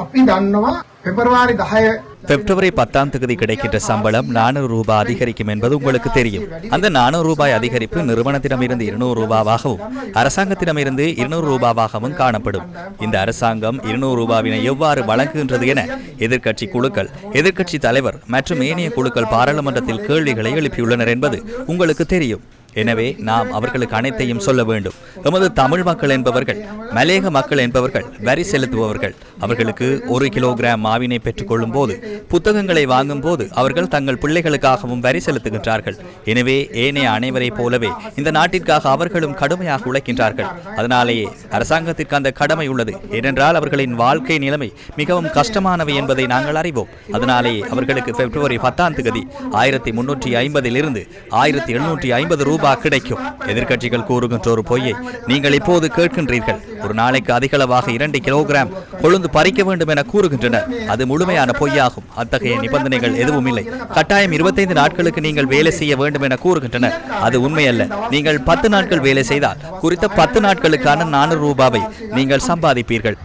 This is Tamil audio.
අපි දන්නවා පෙබරවාරි දහය பிப்ரவரி பத்தாம் தேதி கிடைக்கின்ற சம்பளம் நானூறு ரூபாய் அதிகரிக்கும் என்பது உங்களுக்கு தெரியும் அந்த நானூறு ரூபாய் அதிகரிப்பு நிறுவனத்திடமிருந்து இருநூறு ரூபாவாகவும் அரசாங்கத்திடமிருந்து இருநூறு ரூபாவாகவும் காணப்படும் இந்த அரசாங்கம் இருநூறு ரூபாவினை எவ்வாறு வழங்குகின்றது என எதிர்க்கட்சி குழுக்கள் எதிர்க்கட்சி தலைவர் மற்றும் ஏனைய குழுக்கள் பாராளுமன்றத்தில் கேள்விகளை எழுப்பியுள்ளனர் என்பது உங்களுக்கு தெரியும் எனவே நாம் அவர்களுக்கு அனைத்தையும் சொல்ல வேண்டும். எமது தமிழ் மக்கள் என்பவர்கள் மலேக மக்கள் என்பவர்கள் வரி செலுத்துபவர்கள் அவர்களுக்கு ஒரு கிலோகிராம் மாவினை பெற்றுக்கொள்ளும் போது புத்தகங்களை வாங்கும் போது அவர்கள் தங்கள் பிள்ளைகளுக்காகவும் வரி செலுத்துகின்றார்கள். எனவே ஏனைய அனைவரைப் போலவே இந்த நாட்டிற்காக அவர்களும் கடுமையாக உழைக்கின்றார்கள். அதனாலேயே அரசாங்கத்திற்கு அந்த கடமை உள்ளது. ஏனென்றால் அவர்களின் வாழ்க்கை நிலைமை மிகவும் கஷ்டமானவை என்பதை நாங்கள் அறிவோம். அதனாலேயே அவர்களுக்கு பிப்ரவரி பத்தாம் தேதி ஆயிரத்தி முன்னூற்றி ஐம்பதிலிருந்து ஆயிரத்தி எழுநூற்றி ஐம்பது ரூபாய் கிடைக்கும். எதிர்கட்சிகள் கூறுகின்ற ஒரு பொய்யை நீங்கள் இப்போது கேட்கின்றீர்கள். ஒரு நாளைக்கு அதிகளவாக இரண்டு கிலோகிராம் கொழுந்து பறிக்க வேண்டும் என கூறுகின்றனர். அது முழுமையான பொய்யாகும். அத்தகைய நிபந்தனைகள் எதுவும் இல்லை. கட்டாயம் இருபத்தைந்து நாட்களுக்கு நீங்கள் வேலை செய்ய வேண்டும் என கூறுகின்றனர். அது உண்மையல்ல. நீங்கள் பத்து நாட்கள் வேலை செய்தால் குறித்த பத்து நாட்களுக்கான நானூறு ரூபாவை நீங்கள் சம்பாதிப்பீர்கள்.